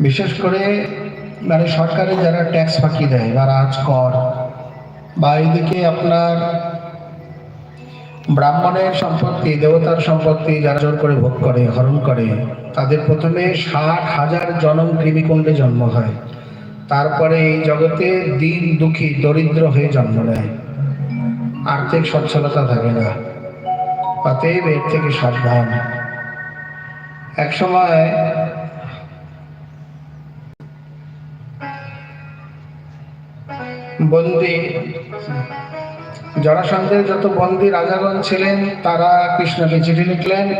বিশেষ করে মানে সরকারে যারা ট্যাক্স ফাঁকি দেয় বা রাজ কর বা এইদিকে আপনার ব্রাহ্মণের সম্পত্তি, দেবতার সম্পত্তি যারা জোর করে ভোগ করে, হরণ করে, তাদের প্রথমে ষাট হাজার জনম কৃমিকুণ্ডে জন্ম হয়। তারপরে এই জগতে দিন দুঃখী, দরিদ্র হয়ে জন্ম নেয়। আর্থিক সচ্ছলতা থাকে না। অতএব এর থেকে সাবধান। এক সময় বন্দি। জরাসন্ধের যত বন্দী রাজাগণ ছিলেন, তারা কৃষ্ণকে চিঠি লিখলেন।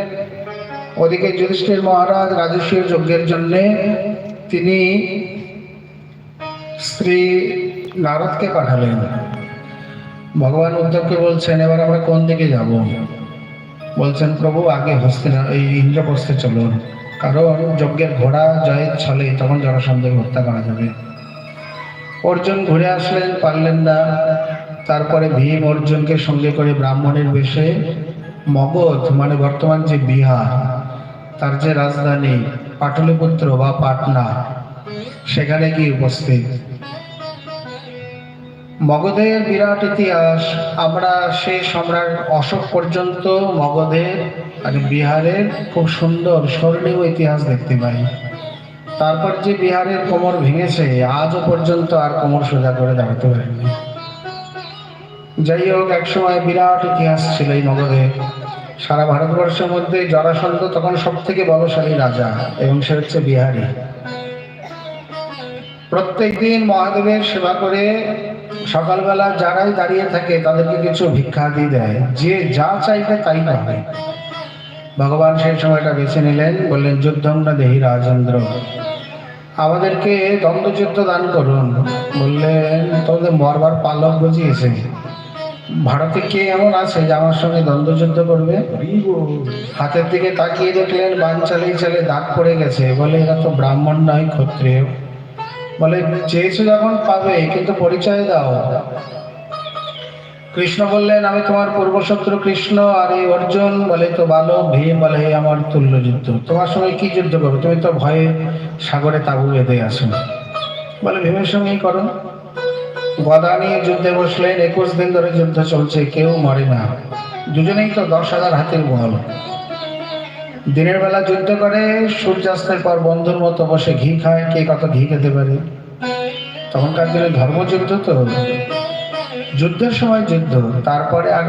ওদিকে যুধিষ্ঠির মহারাজ রাজস্বীয় যজ্ঞের জন্যে তিনি শ্রী নারদকে পাঠালেন। ভগবান উদ্ধবকে বলছেন, এবার আমরা কোন দিকে যাব? বলছেন, প্রভু, আগে হস্তে এই ইন্দ্রপ্রস্থে চলুন। কারণ যজ্ঞের ঘোড়া জয়ের ছলে তখন জনসন্ধকে হত্যা করা যাবে। অর্জুন ঘুরে আসলেন, পারলেন না। তারপরে ভীম অর্জুনকে সঙ্গে করে ব্রাহ্মণের বেশে মগধ মানে বর্তমান যে বিহার, তার যে রাজধানী, পাটলিপুত্র বা পাটনা, সেখানে গিয়ে উপস্থিত। মগধের বিরাট ইতিহাস, আমরা সে সম্রাট অশোক পর্যন্ত মগধের আর বিহারের খুব সুন্দর স্বর্ণীয় ইতিহাস দেখতে পাই। তারপর যে বিহারের কোমর ভেঙেছে, আজও পর্যন্ত আর কোমর সোজা করে দাঁড়াতে পারেনি যাই হোক একসময় বিরাট ইতিহাস ছিল এই মগধে সারা ভারতবর্ষের মধ্যে জরাসন্ধ তখন সব থেকে বলশালী রাজা এবং সে হচ্ছে বিহারী। প্রত্যেক দিন মহাদেবের সেবা করে সকালবেলা যারাই দাঁড়িয়ে থাকে, তাদেরকে কিছু ভিক্ষা দিয়ে দেয়। যে যা চাইবে তাই পাবে। ভগবান সেই সময়টা বেছে নিলেন, বললেন যুদ্ধম না দেহি রাজেন্দ্র, আমাদেরকে দ্বন্দ্বযুদ্ধ দান করুন। বললেন তোমাদের মরবার পালক বুঝিয়েছে। ভারতে কে এমন আছে যে আমার সঙ্গে দ্বন্দ্বযুদ্ধ করবে? হাতের দিকে তাকিয়ে দেখলেন বান চালিয়ে চালিয়ে দাগ পড়ে গেছে। বলে, এরা তো ব্রাহ্মণ নয়, ক্ষত্রিয়। বলে, চেয়েছো যখন পাবে, কিন্তু পরিচয় দাও। কৃষ্ণ বললেন, আমি তোমার পূর্বশত্রু কৃষ্ণ, আর এই অর্জুন বলে তো ভালো ভীম বলে "হে আমার তুল্য যুদ্ধ তোমার সঙ্গে কি যুদ্ধ করো তুমি তো ভয়ে সাগরে তাবু বেঁধে আসো বলে, ভীমের সঙ্গেই করো? গদা নিয়ে যুদ্ধে বসলেন, একুশ দিন ধরে যুদ্ধ চলছে, কেউ মরে না। দুজনেই তো দশ হাজার হাতের বল। দিনের বেলা যুদ্ধ করে, সূর্যাস্তের পর বন্ধুর মতো বসে ঘি খায়, কে কত ঘি খেতে পারে? তখনকার দিনে ধর্মযুদ্ধ তো যুদ্ধের সময় যুদ্ধ, তারপরে আর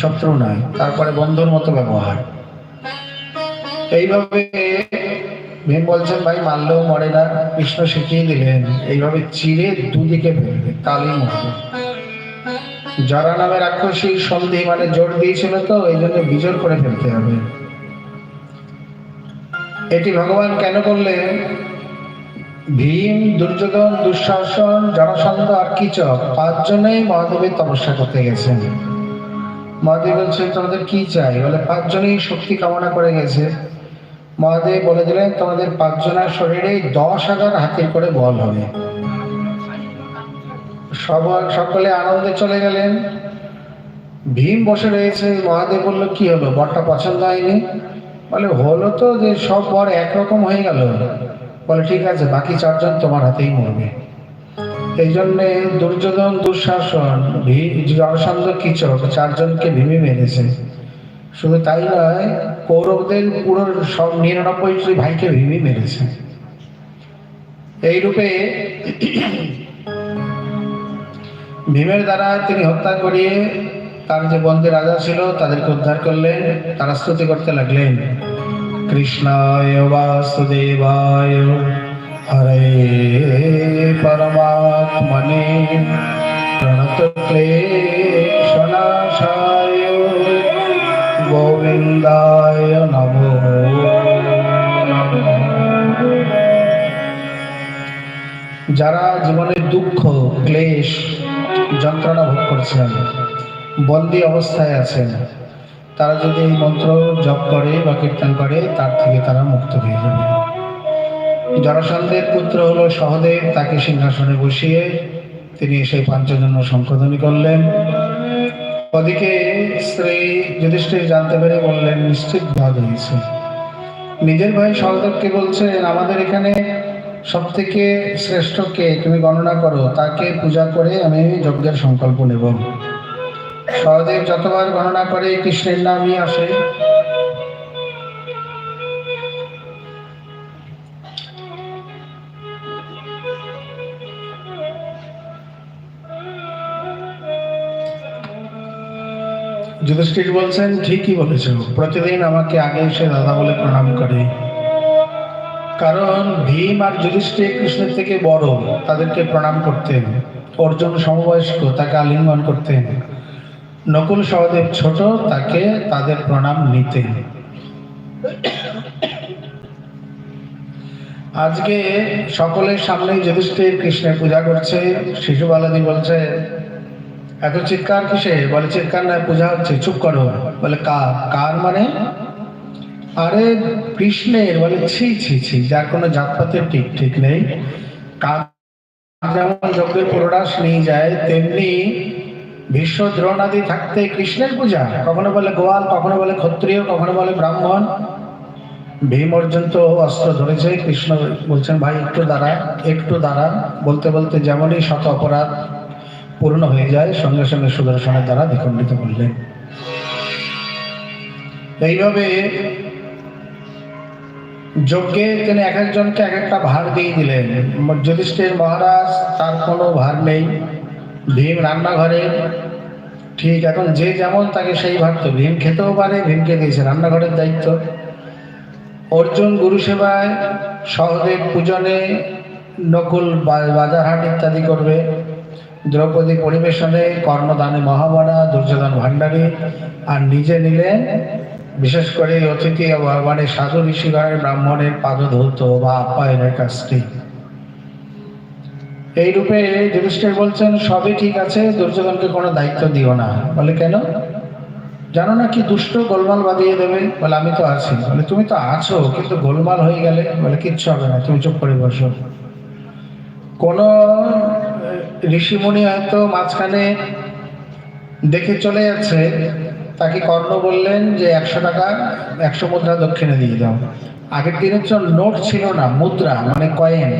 শত্রু নয় তারপরে বন্ধুর মতো ব্যবহার। এইভাবে ভীম বলছেন, ভাই, মারলেও মরে না। কৃষ্ণ শিখিয়ে দিলেন, এইভাবে চিরে দুদিকে ফেলবে তালি মরবে। জরা নামে রাক্ষসী, সন্ধি মানে জোর দিয়েছিল তো, এই জন্য বিজোর করে ফেলতে হবে। এটি ভগবান কেন করলেন? ভীম, দুর্যোধন, দুঃশাসন জনসন্ধ আর কিচক, পাঁচজনেই মহাদেবের তপস্যা করতে গেছেন। মহাদেব বলছেন, তোমাদের কি চাই? বলে, পাঁচজনেই শক্তি কামনা করে গেছে। মহাদেব বলে দিলেন, তোমাদের পাঁচজনের শরীরে দশ হাজার হাতির করে বল হবে। সবার সকলে আনন্দে চলে গেলেন। ভীম বসে রয়েছে। মহাদেব বলল, কি হলো? বরটা পছন্দ হয়নি? বলে, হলো তো যে সব বর একরকম হয়ে গেল। বলে, ঠিক আছে, বাকি চারজন তোমার হাতেই মরবে। এই জন্যে দুর্যোধন, দুঃশাসন জরাসন্ধ কিচক চারজনকে ভীমে মেরেছে। শুধু তাই নয়, কৌরবদের পুরো সব নিরানব্বই ভাইকে ভীমে মেরেছে। এইরূপে ভীমের দ্বারা তিনি হত্যা করিয়ে তার যে বন্দী রাজা ছিল, তাদেরকে উদ্ধার করলেন, তারা স্তুতি করতে লাগলেন। বাসুদেবায় হরে পরমাত্মনে প্রণত ক্লেশনাশায় গোবিন্দায় নমো। যারা জীবনে দুঃখ, ক্লেশ, যন্ত্রণা ভোগ করছেন, বন্দি অবস্থায় আছেন তারা যদি এই মন্ত্র জপ করে বা কীর্তন করে, তার থেকে তারা মুক্ত হয়ে যাবে। জরাসন্ধের পুত্র হলো সহদেব, তাকে সিংহাসনে বসিয়ে তিনি সেই পাঞ্চজন্য সংশোধনী করলেন। ওদিকে শ্রী যুধিষ্ঠির জানতে পেরে বললেন, নিশ্চিত ভাগ হয়েছে। নিজের ভাই সহদেবকে বলছেন, আমাদের এখানে সব থেকে শ্রেষ্ঠ কে? তুমি গণনা করো, তাকে পূজা করে আমি যজ্ঞের সংকল্প নেব। সহদেব যতবার গণনা করে কৃষ্ণের নামই আসে। যুধিষ্ঠির বলছেন, ঠিকই বলেছ। প্রতিদিন আমাকে আগে এসে দাদা বলে প্রণাম করে। কারণ ভীম আর যুধিষ্ঠির কৃষ্ণের থেকে বড়। তাদেরকে প্রণাম করতেন। অর্জুন সমবয়স্ক, তাকে আলিঙ্গন করতেন। নকুল সহদেব ছোট, তাকে তাদের প্রণাম নিতে। আজকে সকলের সামনে যুধিষ্ঠির কৃষ্ণের পূজা করছে শিশুবালাদি বলছে, এত চিৎকার কিসে? বলে, চিৎকার না পূজা হচ্ছে, চুপ করো। বলে কার কার মানে? আরে কৃষ্ণের, বলে, ছি ছি ছি, যার কোনো জাতপাতের ঠিক ঠিক নেই। কাক যেমন যজ্ঞের পুরোটাস নিয়ে যায়, তেমনি ভীষ্ম দ্রোণাদি থাকতে কৃষ্ণের পূজা। কখনো বলে গোয়াল, কখনো বলে ক্ষত্রিয়, কখনো বলে ব্রাহ্মণ। ভীম অর্জুন তো অস্ত্র ধরেছে, কৃষ্ণ বলছেন, ভাই, একটু দাঁড়া একটু দাঁড়া। বলতে বলতে যেমনই শত অপরাধ পূর্ণ হয়ে যায়, সঙ্গে সঙ্গে সুদর্শনের দ্বারা দ্বিখণ্ডিত করলেন। এইভাবে যজ্ঞে তিনি এক একজনকে এক একটা ভার দিয়ে দিলেন। যুধিষ্ঠির মহারাজ, তার কোনো ভার নেই। ভীম রান্নাঘরে। ঠিক এখন যে যেমন তাকে সেই ভাবতো, ভীম খেতেও পারে, ভীমকে দিয়েছে রান্নাঘরের দায়িত্ব। অর্জুন গুরু সেবায় সহদেব পূজনে নকুল বাজারহাট ইত্যাদি করবে। দ্রৌপদী পরিবেশনে কর্ণদানে মহামানা দুর্যোধন ভাণ্ডারী, আর নিজে নিলেন বিশেষ করে অতিথি মানে সাধু ঋষিগণের ব্রাহ্মণের পাদধৌত বা আপ্যায়নের কাজটি। এই রূপে যুধিষ্ঠির বলছেন, সবই ঠিক আছে, দুর্যোধনকে কোনো দায়িত্ব দিও না। বলে, কেন? জানো না কি দুষ্ট গোলমাল বাঁধিয়ে দেবে? বলে, আমি তো আছি। বলে, তুমি তো আছো, কিন্তু গোলমাল হয়ে গেলে? বলে, কিচ্ছু হবে না, তুমি চুপ করে বসো। কোনো ঋষিমুনি হয়তো মাঝখানে দেখে চলে যাচ্ছে, তাকে কর্ণ বললেন যে, একশো টাকা, একশো মুদ্রা দক্ষিণে দিয়ে দাও। আগের দিনের তো নোট ছিল না, মুদ্রা মানে কয়েন।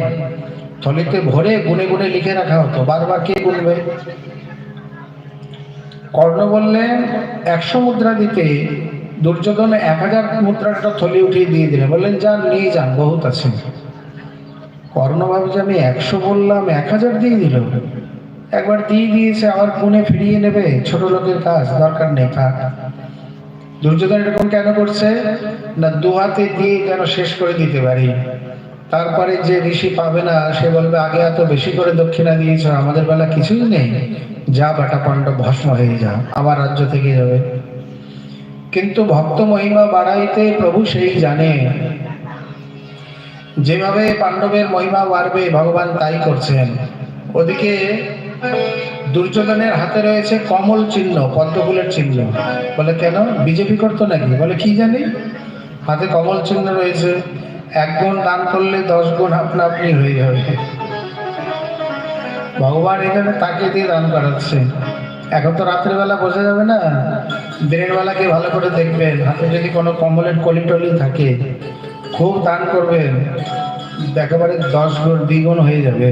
থলিতে ভরে গুনে গুনে লিখে রাখা হতো। বারবার কে গুনবে? কর্ণ বললেন, একশো মুদ্রা দিতে দুর্যোধন এক হাজার মুদ্রার একটা থলি উঠিয়ে দিয়ে দিলেন। বললেন, যান, নিয়ে যান, বহুত আছে। কর্ণ ভাবে যে আমি একশো বললাম, এক হাজার দিয়ে দিল। একবার দিয়ে দিয়েছে, আবার পুনে ফিরিয়ে নেবে। ছোট লোকের কাজ, দরকার নেই, থাক। দুর্যোধন এরকম কেন করছে? না দু হাতে দিয়ে কেন শেষ করে দিতে পারি? তারপরে যে ঋষি পাবে না, সে বলবে, আগে এত বেশি করে দক্ষিণা দিয়েছ, আমাদের বেলা কিছুই নেই। যা বেটা পাণ্ডব ভস্ম হয়ে যা আবার রাজ্য থেকে যাবে। কিন্তু ভক্ত মহিমা বাড়াইতে প্রভু সেই জানে। যেভাবে পাণ্ডবের মহিমা বাড়বে, ভগবান তাই করছেন। ওদিকে দুর্যোধনের হাতে রয়েছে কমল চিহ্ন, পদ্মফুলের চিহ্ন। বলে, কেন? বিজেপি করতো নাকি? বলে, কি জানি? হাতে কমল চিহ্ন রয়েছে। এক গুণ দান করলে দশ গুণ আপনা আপনি হয়ে যাবে। ভগবান এখানে তাকে দিয়ে দান করাচ্ছে। এখন তো রাত্রেবেলা বোঝা যাবে না, দিনের বেলাকে ভালো করে দেখবেন? হাতে যদি কোনো কমলের কলি টলি থাকে, খুব দান করবেন, একেবারে দশ গুণ, দ্বিগুণ হয়ে যাবে।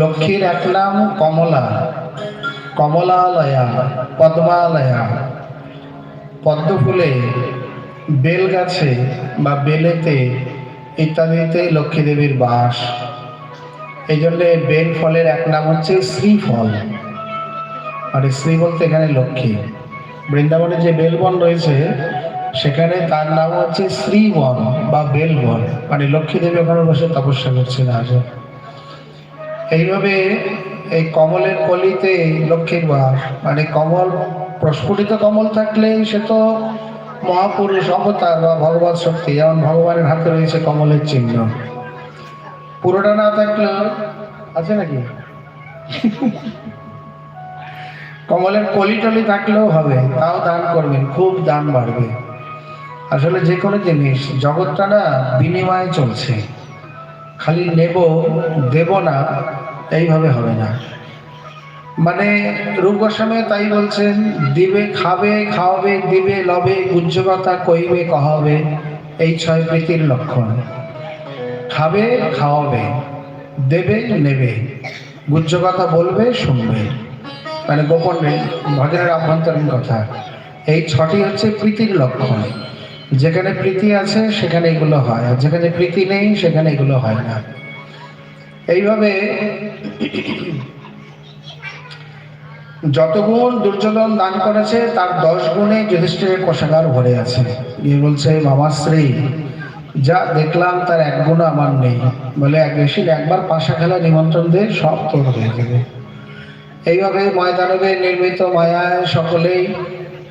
লক্ষ্মীর এক নাম কমলা, কমলালয়া, পদ্মালয়া পদ্ম ফুলে বেল গাছে বা বেলেতে ইত্যাদিতে লক্ষ্মী দেবীর বাস। এই জন্যে বেল ফলের এক নাম হচ্ছে শ্রীফল। মানে শ্রী বলতে এখানে লক্ষ্মী। বৃন্দাবনে যে বেলবন রয়েছে, সেখানে তার নাম হচ্ছে শ্রীবন বা বেলবন। মানে লক্ষ্মী দেবী ওখানে বসে তপস্যা করছেন আজ। এইভাবে এই কমলের কলিতে লক্ষ্মীর বাস। মানে কমল, প্রস্ফুটিত কমল থাকলে সে তো মহাপুরুষ অবতার বা ভগবত শক্তি, যেমন ভগবানের হাতে রয়েছে কমলের চিহ্ন। পুরোটা না থাকলেও আছে নাকি? কমলের কলি টলি থাকলেও হবে, তাও দান করবেন, খুব দান বাড়বে। আসলে যে কোনো জিনিস, জগৎটা না বিনিময়ে চলছে। খালি নেব, দেব না, এইভাবে হবে না। মানে রূপ গোস্বামী তাই বলছেন, দিবে, খাবে, খাওয়াবে, দিবে, লবে গুজ্জকতা কইবে, কহাবে, এই ছয় প্রীতির লক্ষণ। খাবে, খাওয়াবে, দেবে, নেবে গুজ্জ কথা বলবে, শুনবে। মানে গোপন ভজনের আভ্যন্তরীণ কথা। এই ছটি হচ্ছে প্রীতির লক্ষণ। যেখানে প্রীতি আছে, সেখানে এগুলো হয়। আর যেখানে প্রীতি নেই, সেখানে এগুলো হয় না। এইভাবে যত গুণ দুর্যোধন দান করেছে, তার দশ গুণে যুধিষ্ঠিরের কোষাগার ভরে আছে। গিয়ে বলছে মামাশ্রী যা দেখলাম তার এক গুণ আমার নেই। বলে, এক বেশি একবার পাশা খেলা নিমন্ত্রণ দিয়ে সব তোর হয়ে যাবে। এইভাবে ময়দানবে নির্মিত মায়ায় সকলেই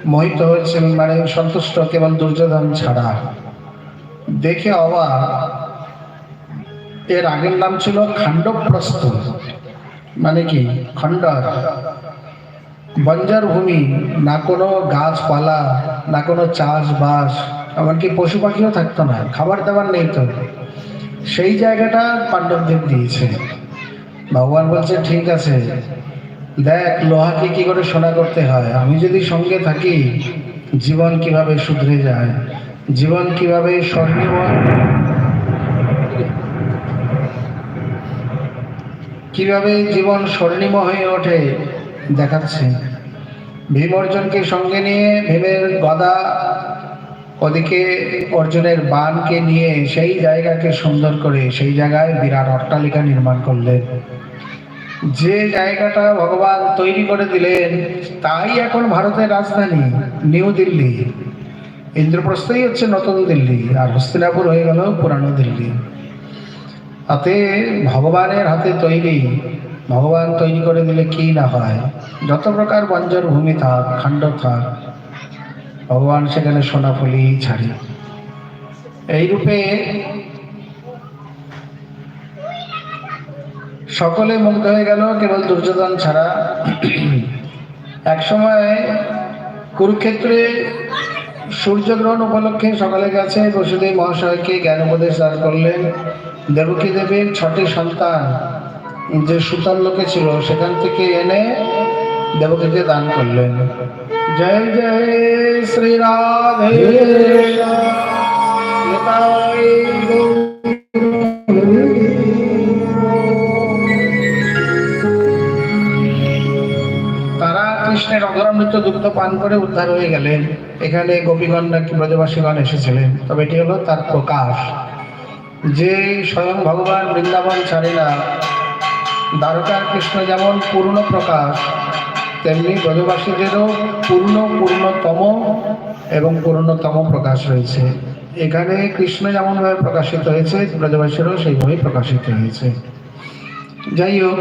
মোহিত হয়েছেন মানে সন্তুষ্ট, কেবল দুর্যোধন ছাড়া। দেখে অবাক, এর আগের নাম ছিল খাণ্ডপ্রস্থ। মানে কি? খণ্ডর। বঞ্জার ভূমি, না কোনো গাছপালা, না কোনো চাষবাস, এমনকি পশু পাখিও থাকতো না, খাবার দাবার নেই তো। সেই জায়গাটা পাণ্ডবদের দিয়েছে। ভগবান বলছে, ঠিক আছে, দেখ, লোহাকে কি করে সোনা করতে হয়? আমি যদি সঙ্গে থাকি, জীবন কীভাবে শুধরে যায়? জীবন কীভাবে স্বর্ণীয় কীভাবে জীবন স্বর্ণিম হয়ে ওঠে? দেখাচ্ছে। ভীম সঙ্গে নিয়ে ভীমের গদা ওদিকে অর্জুনের বানকে নিয়ে সেই জায়গাকে সুন্দর করে, সেই জায়গায় বিরাট অট্টালিকা নির্মাণ করলেন। যে জায়গাটা ভগবান তৈরি করে দিলেন, তাই এখন ভারতের রাজধানী, নিউ দিল্লি। ইন্দ্রপ্রস্থই হচ্ছে নতুন দিল্লি, আর হস্তিনাপুর হয়ে গেল পুরানো দিল্লি। হাতে ভগবানের হাতে তৈরি ভগবান তৈরি করে দিলে কি না হয়? যত প্রকার বঞ্জর ভূমি থাক, খাণ্ড থাক, ভগবান সেখানে সোনাফলি ছাড়ি। এই রূপে সকলে মুগ্ধ হয়ে গেল, কেবল দুর্যোধন ছাড়া। এক সময় কুরুক্ষেত্রে সূর্যগ্রহণ উপলক্ষে সকালে গেছে, বসুদেব মহাশয়কে জ্ঞান উপদেশ দান করলেন। দেবকী দেবীর ছটি সন্তান যে সুতার লোকে ছিল, সেখান থেকে এনে দেবকীকে দান করলেন। জয় জয় শ্রী রাধে। তারা কৃষ্ণের অধরামৃত দুগ্ধ পান করে উদ্ধার হয়ে গেলেন। এখানে গোপীগণ নাকি ব্রজবাসীগণ এসেছিলেন, তবে এটি হলো তার প্রকাশ। যে স্বয়ং ভগবান বৃন্দাবন ছাড়ে না দ্বারকার কৃষ্ণ যেমন পূর্ণ প্রকাশ, তেমনি ব্রজবাসীদেরও পূর্ণ, পূর্ণতম এবং পূর্ণতম প্রকাশ রয়েছে। এখানে কৃষ্ণ যেমনভাবে প্রকাশিত হয়েছে, ব্রজবাসীরও সেইভাবেই প্রকাশিত হয়েছে। যাই হোক,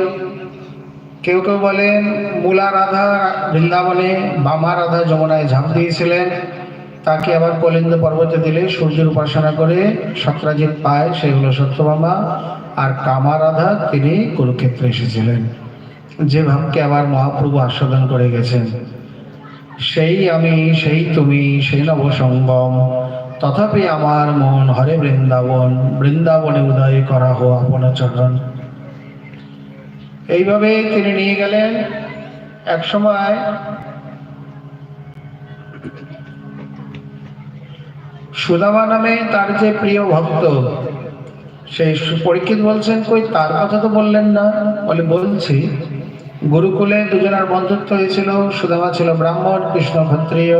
কেউ কেউ বলেন, মূলা রাধা বৃন্দাবনে বামা রাধা যমুনায় ঝাঁপ দিয়েছিলেন। তাকে আবার কলিন্দ পর্বতে দিলে সূর্যের উপাসনা করে সত্রাজিৎ পায় সেগুলো সত্যভামা আর কামা রাধা তিনি কুরুক্ষেত্রে এসেছিলেন। যে ভাবকে আবার মহাপ্রভু আস্বাদন করে গেছেন। সেই আমি, সেই তুমি, সেই নবসঙ্গম তথাপি আমার মন হরে বৃন্দাবন, বৃন্দাবনে উদয় করা হো আপন চরণ। এইভাবে তিনি নিয়ে গেলেন। এক সময় সুদামা নামে তার যে প্রিয় ভক্ত সেই পরীক্ষিত বলছেন, কই, তার কথা তো বললেন না। বলে, বলছি, গুরুকুলে দুজনের বন্ধুত্ব হয়েছিল। সুদামা ছিল ব্রাহ্মণ, কৃষ্ণ ক্ষত্রিয়।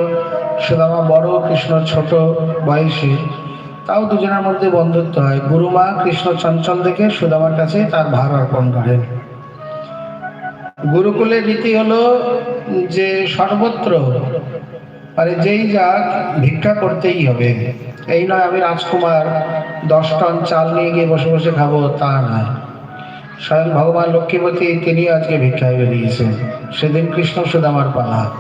সুদামা বড়, কৃষ্ণ ছোট, বয়সী। তাও দুজনের মধ্যে বন্ধুত্ব হয়। গুরুমা কৃষ্ণ চঞ্চল দেখে সুদামার কাছে তার ভার অর্পণ করেন। গুরুকুলের রীতি হলো যে সর্বত্র মানে যেই যাক, ভিক্ষা করতেই হবে। এই নয়, আমি রাজকুমার। দশ টন চাল নিয়ে গিয়ে বসে বসে খাব, তা নয়। স্বয়ং ভগবান লক্ষ্মীপতি, তিনি আজকে ভিক্ষায় বেরিয়েছেন। সেদিন কৃষ্ণ সুদামার পালা।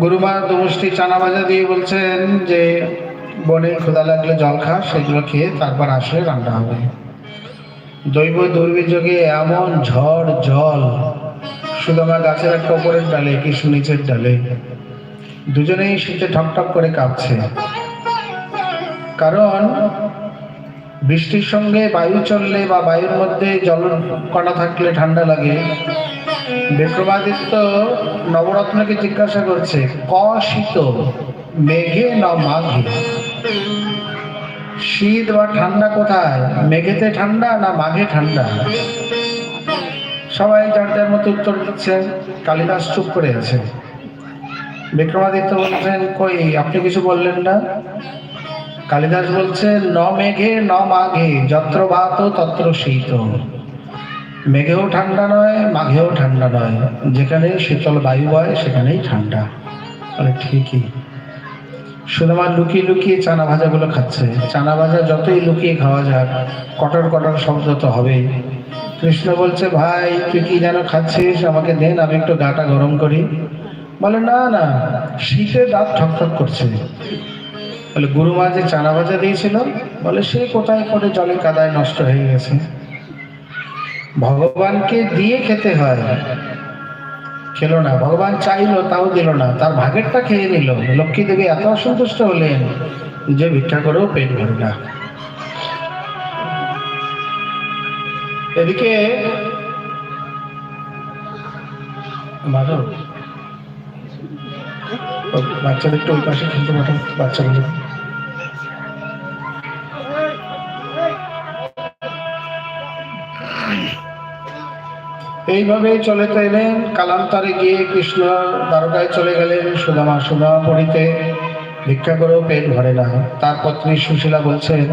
গুরুমা দুমুষ্টি চানা ভাজা দিয়ে বলছেন যে, বনে ক্ষুদা লাগলে জল খা, সেগুলো খেয়ে তারপর আসলে রান্না হবে। দৈব দুর্বিযোগে এমন ঝড়, জল। সুদামা গাছের একটা ওপরের ডালে, কৃষ্ণ নিচের ডালে। দুজনেই শীতে ঠকঠক করে কাঁপছে। কারণ বৃষ্টির সঙ্গে বায়ু চললে বা বায়ুর মধ্যে জল কণা থাকলে ঠান্ডা লাগে। বিক্রমাদিত্য নবরত্নকে জিজ্ঞাসা করছে ক শীত মেঘে না মাঘে? শীত বা ঠান্ডা কোথায়? মেঘেতে ঠান্ডা না মাঘে ঠান্ডা? সবাই যার যার মতো উত্তর দিচ্ছে কালিদাস চুপ করে আছে। বিক্রমাদিত্য বলছেন, কই, আপনি কিছু বললেন না? কালিদাস বলছে, ন মেঘে, ন মাঘে, যত্র ভাত, তত্র শীত। মেঘেও ঠান্ডা নয়, মাঘেও ঠান্ডা নয়। যেখানে শীতল বায়ু বয়, সেখানেই ঠান্ডা। বলে ঠিকই। সুদামা লুকিয়ে লুকিয়ে চানা ভাজাগুলো খাচ্ছে। চানা ভাজা যতই লুকিয়ে খাওয়া যাক, কটর কটর শব্দ তো হবেই। কৃষ্ণ বলছে, ভাই, তুই কি যেন খাচ্ছিস? আমাকে দেন আমি একটু গাটা গরম করি। বলে, না না, শীতে দাঁত ঠকঠক করছে। বলে গুরু মা যে চানা ভাজা দিয়েছিল, বলে সে কোথায় করে জলে কাদায় নষ্ট হয়ে গেছে? ভগবানকে দিয়ে খেতে হয়। খেলো না, ভগবান চাইলো, তাও দিল না। তার ভাগেরটা খেয়ে নিল। লক্ষ্মী দেবী এত অসন্তুষ্ট হলেন যে ভিক্ষা করেও পেট ভরে না। এদিকে বাচ্চাদের একটু ওই পাশে খেলতে পাঠাও বাচ্চাগুলো এইভাবে চলে এলেন কালান্তরে গিয়ে কৃষ্ণ দ্বারকায় চলে গেলেন, সুদামা সুদামা পড়িতে ভিক্ষা করেও পেট ভরে না। তার পত্নী সুশীলা বলছেন,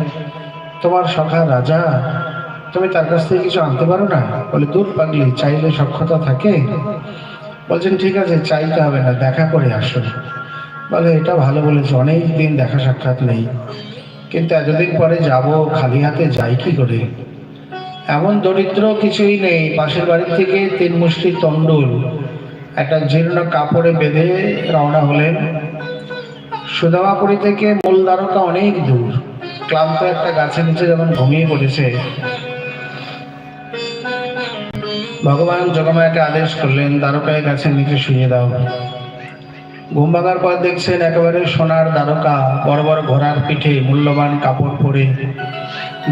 তোমার সখা রাজা, তুমি তার কাছ থেকে কিছু আনতে পারো না? বলে, দূর পাগলি, চাইলে সক্ষতা থাকে? বলছেন, ঠিক আছে, চাইতে হবে না, দেখা করে আসো। বলে, এটা ভালো বলেছে, অনেক দিন দেখা সাক্ষাৎ নেই। কিন্তু এতদিন পরে যাব, খালি হাতে যাই কি করে? এমন দরিদ্র কিছুই নেই, পাশের বাড়ি থেকে তিন মুষ্টি তন্ডুল একটা জীর্ণ কাপড়ে বেঁধে রওনা হলেন। সুদামাপুরী থেকে মূল দ্বারকা অনেক দূর। ক্লান্ত একটা গাছের নিচে যখন ঘুমিয়ে পড়েছে। ভগবান জগমায়াকে আদেশ করলেন, দ্বারকায় গাছের নিচে শুয়ে দাও। ঘুম ভাঙার পর দেখছেন একেবারে সোনার দ্বারকা, বড় বড় ঘোড়ার পিঠে মূল্যবান কাপড় পরে।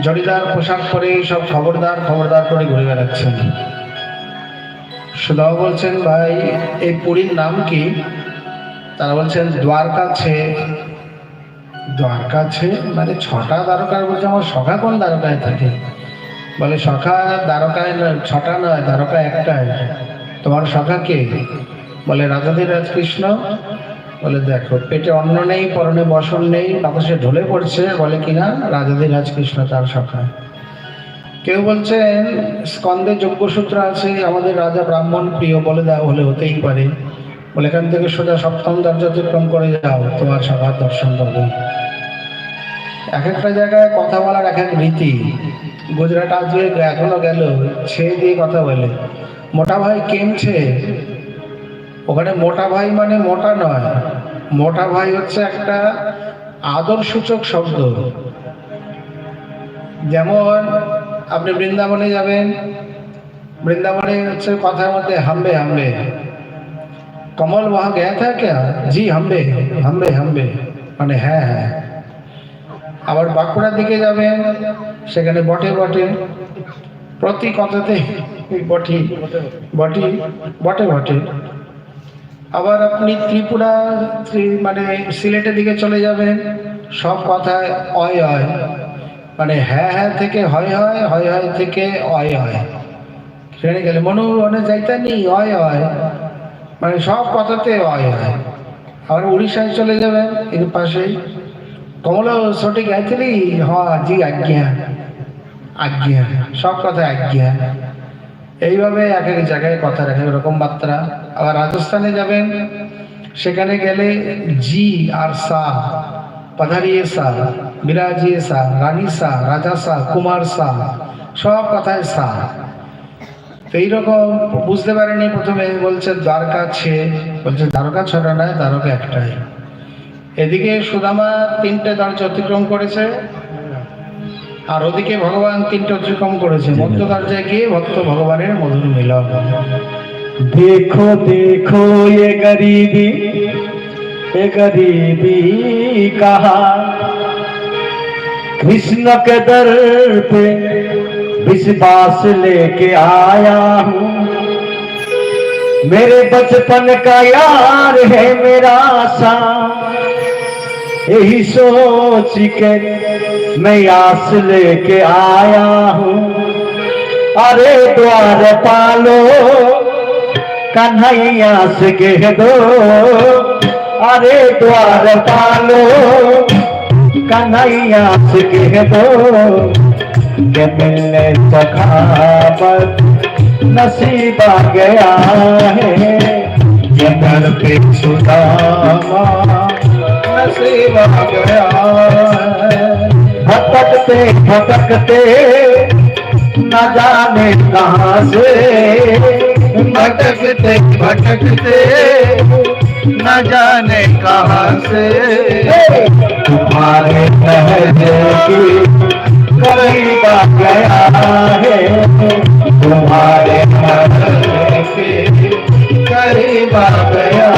জরিদার পোশাক পরে সব খবরদার খবরদার করে ঘুরে বেড়াচ্ছেন। সুদাও বলছেন, ভাই, এই পুরীর নাম কি? তারা বলছেন, দ্বারকা ছে দ্বারকা ছে? মানে ছটা দ্বারকার বলছে, আমার সখা কোন দ্বারকায় থাকে? বলে, সখা দ্বারকায় ছটা নয়, দ্বারকা একটাই তোমার সখা কে? বলে রাজাদের রাজকৃষ্ণ বলে, দেখো, পেটে অন্ন নেই, পরনে বসন নেই, বাতাসে ঢলে পড়ছে। বলে, কিনা? রাজাদের রাজকৃষ্ণ তার সখা। কেউ বলছেন স্কন্দে যজ্ঞসূত্র আছে, আমাদের রাজা ব্রাহ্মণ প্রিয়, বলে দেওয়া হলে হতেই পারে। বলে, এখান থেকে সোজা সপ্তম দ্বার অতিক্রম করে যাও, তোমার সভার দর্শন পাবে এক একটা জায়গায় কথা বলার এক এক রীতি। গুজরাট আজকে এখনও গেল ছে দিয়ে কথা বলে। মোটা ভাই কেমছে? ওখানে মোটা ভাই মানে মোটা নয়। মোটা ভাই হচ্ছে একটা আদরসূচক শব্দ। যেমন আপনি বৃন্দাবনে যাবেন, বৃন্দাবনে হচ্ছে কথার মধ্যে হামবে হামবে। কমল ওহা গে থাকে জি, হামবে হামবে হামবে। মানে হ্যাঁ হ্যাঁ। আবার বাঁকুড়ার দিকে যাবেন, সেখানে বটে বটে। প্রতি কথাতে বটি বটি, বটে বটে। আবার আপনি ত্রিপুরা মানে সিলেটের দিকে চলে যাবেন, সব কথায় অয় হয় মানে হ্যাঁ হ্যাঁ থেকে হয় হয় হয় হয় থেকে অয় হয় ট্রেনে গেলে মনু, মনে যাইতে নেই অয়। হয় মানে সব কথাতে অয় হয় আবার উড়িষ্যায় চলে যাবেন, এর পাশেই। কমল, সঠিক গাইছিলি? হ্যাঁ জি, আজ্ঞা। আজ্ঞা। সব কথা আজ্ঞা। এইভাবে এক এক জায়গায় কথার এক এক রকম মাত্রা আবার রাজস্থানে যাবেন, সেখানে গেলে জি আর সা পাধারিয়ে সা বিরাজিয়ে সা, রানী সা, রাজা সা, কুমার সা, সব কথায় সা। এইরকম বুঝতে পারেনি প্রথমে, বলছে দ্বারকা ছে, বলছে দ্বারকা ছটা নয়, দ্বারকা একটাই। এদিকে সুদামা তিনটে দরজা অতিক্রম করেছে আর ওদিকে ভগবান তিনটে অতিক্রম করেছে মধ্য দরজায় গিয়ে ভক্ত ভগবানের মধুর মিলন देखो देखो ये गरीबी ये गरीबी कहा कृष्ण के दर पे विश्वास लेके आया हूँ मेरे बचपन का यार है मेरा सा यही सोच के मैं आस लेके आया हूँ। अरे द्वार पालो, कन्हैया से कह दो। अरे द्वार पालो, कन्हैया से कह दो। कि मिलने सखावत नसीब आ गया है। ये दर पे सुदामा नसीब गया है। भटकते भटकते न जाने कहाँ से। भटकते भटकते न जाने कहाँ से। तुम्हारे ठहरने की करीब गया है। तुम्हारे ठहरने की करीब गया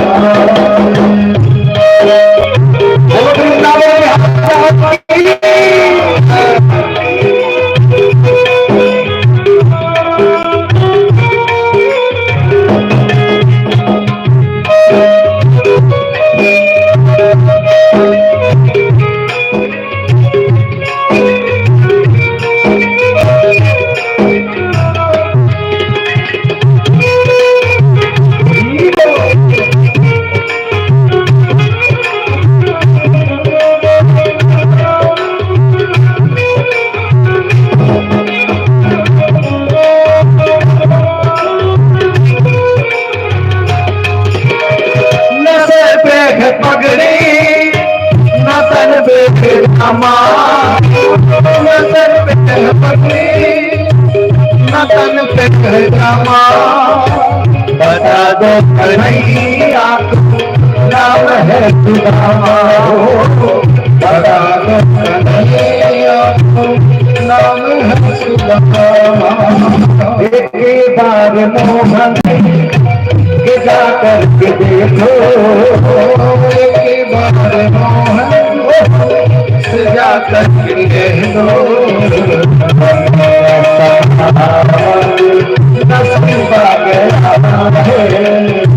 बार मोहन जा करके देखो एक बार मोहन सजा करके दो नसीब गया है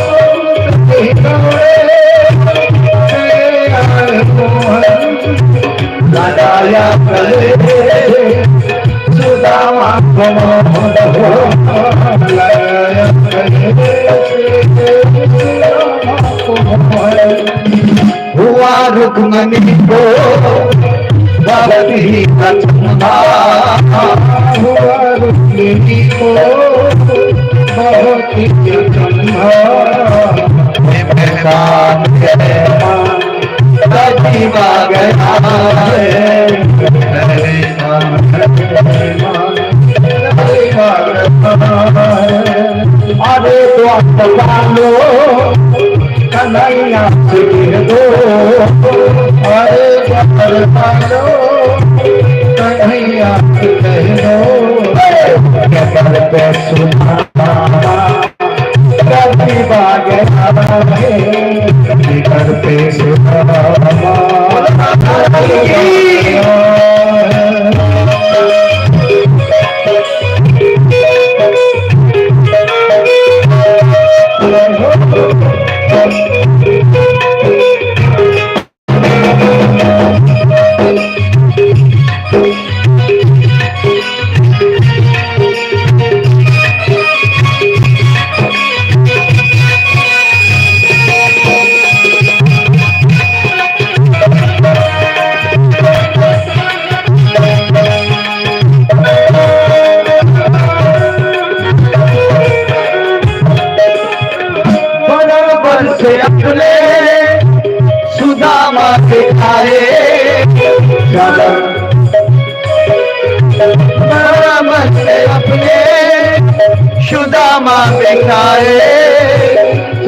लगाया करे सुदामा कमल हो लगाया हुआ रुक्मणी को भक्ति कचुमा हुआ रुक्मिणी को बहुत ही चंदा कान गजीवा गया है अरे तो अपना कन्हैया से दो अरे बकर पालो कन्हैया कह दो कबर पे सुना करती बागे करते से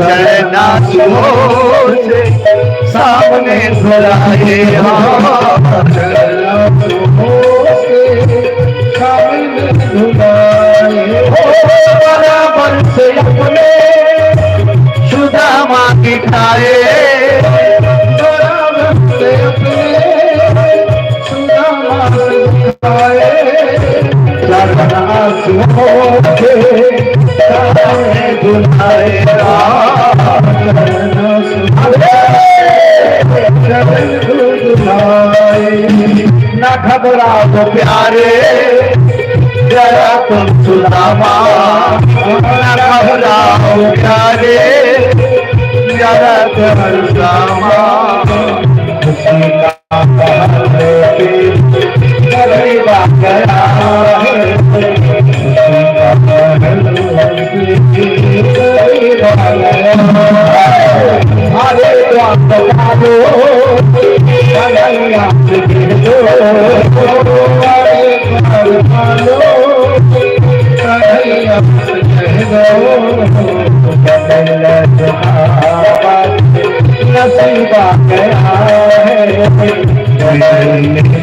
करना ज़ोर से सामने सराहे बराबर से अपने सुदामा की खाए बराबर से अपने सुदामा की खाए न घबराओ प्यारे जरा तुम सुनावा न घबराओ प्यारे जरा तुम सुनावा